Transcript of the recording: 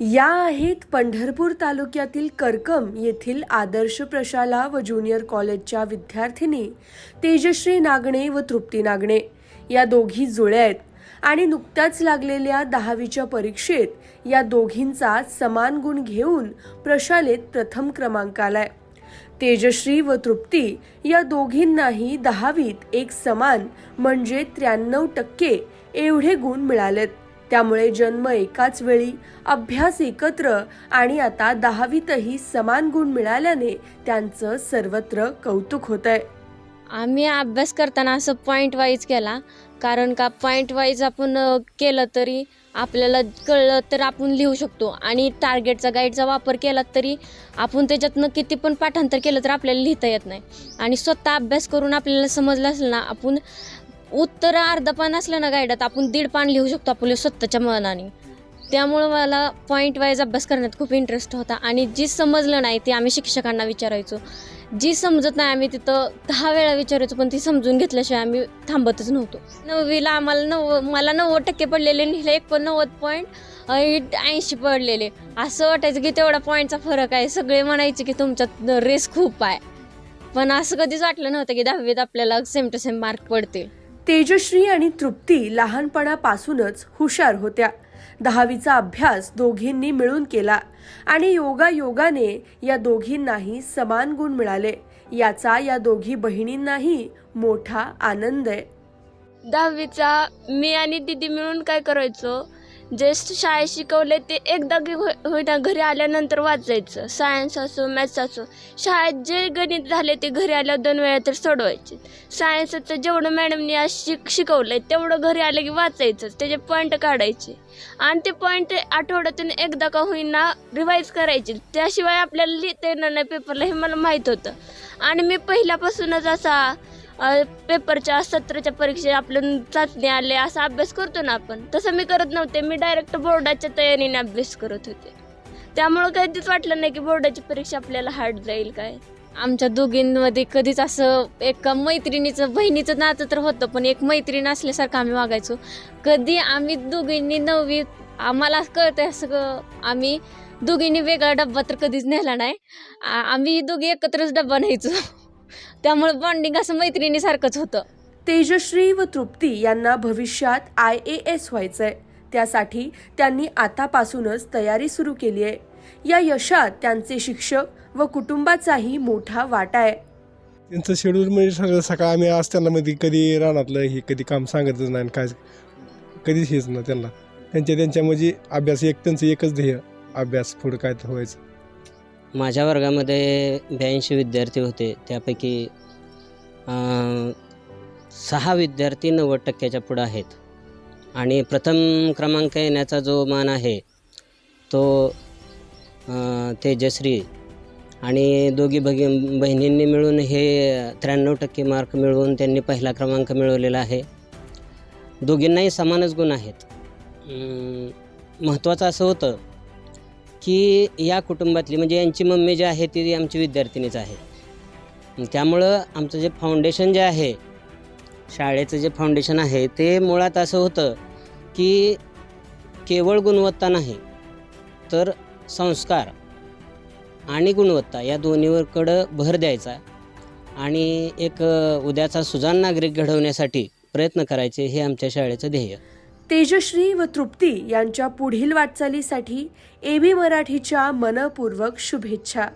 या आहेत पंढरपूर तालुक्यातील करकम येथील आदर्श प्रशाला व ज्युनियर कॉलेजच्या विद्यार्थिनी तेजश्री नागणे व तृप्ती नागणे. या दोघी जुळ्या आहेत आणि नुकत्याच लागलेल्या दहावीच्या परीक्षेत या दोघींचा समान गुण घेऊन प्रशालेत प्रथम क्रमांक आलाय. तेजश्री व तृप्ती या दोघींनाही दहावीत एक समान म्हणजे त्र्याण्णव टक्के एवढे गुण मिळालेत. त्यामुळे जन्म एकाच वेळी अभ्यास एकत्र आणि आता दहावीतही समान गुण मिळाल्याने त्यांचं सर्वत्र कौतुक होत आहे आम्ही अभ्यास करताना असं पॉईंट वाईज केला कारण का पॉईंट वाईज आपण केलं तरी आपल्याला कळलं तर आपण लिहू शकतो आणि टार्गेटचा गाईडचा वापर केला तरी आपण त्याच्यातनं किती पण पाठांतर केलं तर आपल्याला लिहिता येत नाही. आणि स्वतः अभ्यास करून आपल्याला समजलं असेल ना आपण उत्तर अर्धा पान असलं ना गाईडात आपण दीड पान लिहू शकतो आपल्या स्वतःच्या मनाने. त्यामुळं मला पॉईंट वाईज अभ्यास करण्यात खूप इंटरेस्ट होता आणि जी समजलं नाही ते आम्ही शिक्षकांना विचारायचो. जी समजत नाही आम्ही तिथं दहा वेळा विचारायचो पण ती समजून घेतल्याशिवाय आम्ही थांबतच नव्हतो. नववीला आम्हाला नव्व मला नव्वद टक्के पडलेले लिहिले एकोणनव्वद पॉईंट ऐंशी पडलेले. असं वाटायचं की तेवढा पॉईंटचा फरक आहे. सगळे म्हणायचे की तुमच्यात रेस खूप आहे. पण असं कधीच वाटलं नव्हतं की दहावीत आपल्याला सेम टू सेम मार्क पडतील. तेजश्री आणि तृप्ती लहानपणापासूनच हुशार होत्या. दहावीचा अभ्यास दोघींनी मिळून केला आणि योगा योगाने या दोघींनाही समान गुण मिळाले. याचा या दोघी बहिणींनाही मोठा आनंद आहे. दहावीचा मी आणि दिदी मिळून काय करायचो? जे शाळेत शिकवले ते एकदा हो- होईना घरी आल्यानंतर वाचायचं. सायन्स असो मॅथ्स असो शाळेत जे गणित झाले ते घरी आल्यावर दोन वेळा तर सोडवायचे. सायन्सचं जेवढं मॅडमनी आज शिक शिकवलं आहे तेवढं घरी आलं की वाचायचं त्याचे पॉईंट काढायचे. आणि ते पॉईंट आठवड्यातून एकदा का होईना रिवाईज करायचे. त्याशिवाय आपल्याला लिहिता येणार नाही पेपरला हे मला माहीत होतं. आणि मी पहिल्यापासूनच असा पेपरच्या सत्राच्या परीक्षेत आपल्या चाचणी आले असा अभ्यास करतो ना आपण. तसं मी करत नव्हते. मी डायरेक्ट बोर्डाच्या तयारीने अभ्यास करत होते. त्यामुळं कधीच वाटलं नाही की बोर्डाची परीक्षा आपल्याला हार्ड जाईल काय. आमच्या दोघींमध्ये कधीच असं एका मैत्रिणीचं बहिणीचं नातं तर होतं पण एक मैत्रीण असल्यासारखं आम्ही वागायचो. कधी आम्ही दोघींनी नववी आम्हाला कळतंय असं आम्ही दोघींनी वेगळा डब्बा तर कधीच नेला नाही. आम्ही दोघी एकत्रच डब्बा न्यायचो. त्यामुळे बॉन्डिंग असं मैत्रिणीसारखंच होतं. तेजश्री व तृप्ती यांना भविष्यात आय ए एस व्हायचंय. त्यासाठी त्यांनी आतापासूनच तयारी सुरू केली आहे. या यशात त्यांचे शिक्षक व कुटुंबाचाही मोठा वाटा आहे. त्यांचं शेड्यूल म्हणजे सगळं सकाळ आम्ही आज त्यांना मध्ये कधी रानातलं हे कधी काम सांगतच नाही आणि काय कधीच हेच ना त्यांना. त्यांच्या त्यांच्या म्हणजे अभ्यास एक त्यांचं एकच ध्येय अभ्यास पुढं काय तर व्हायचं. माझ्या वर्गामध्ये ब्याऐंशी विद्यार्थी होते. त्यापैकी सहा विद्यार्थी नव्वद टक्क्याच्या पुढं आहेत. आणि प्रथम क्रमांक येण्याचा जो मान आहे तो तेजश्री आणि दोघी भगी बहिणींनी मिळून हे त्र्याण्णव टक्के मार्क मिळवून त्यांनी पहिला क्रमांक मिळवलेला आहे. दोघींनाही समानच गुण आहेत. महत्त्वाचं असं होतं की या कुटुंबातली म्हणजे यांची मम्मी जी आहे ती आमची विद्यार्थिनीच आहे. त्यामुळं आमचं जे फाउंडेशन जे आहे शाळेचं जे फाउंडेशन आहे ते मुळात असं होतं की केवळ गुणवत्ता नाही तर संस्कार आणि गुणवत्ता या दोन्हीवरकडं भर द्यायचा आणि एक उद्याचा सुजाण नागरिक घडवण्यासाठी प्रयत्न करायचे हे आमच्या शाळेचं ध्येय. तेजश्री व तृप्ती यांच्या पुढील वाटचालीसाठी ए बी मराठीच्या मनपूर्वक शुभेच्छा.